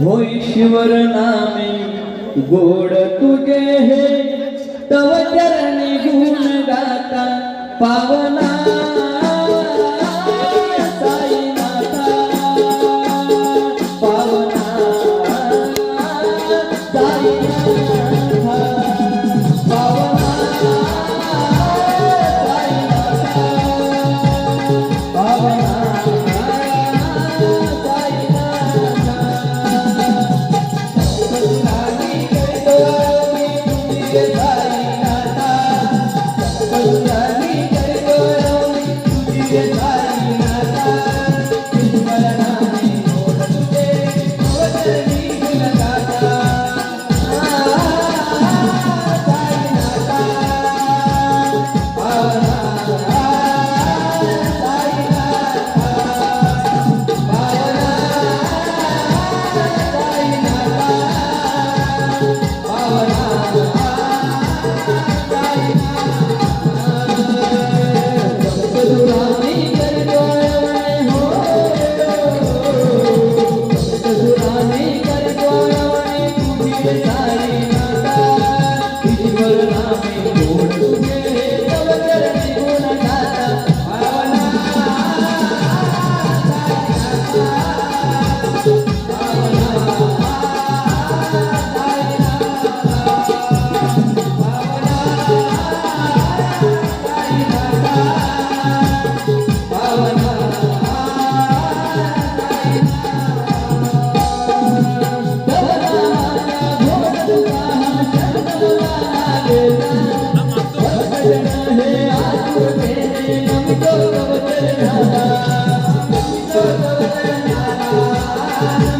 होय शिवर नामे गोड तुझे हे तव चरणी गुण गाता पावना.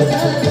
पावना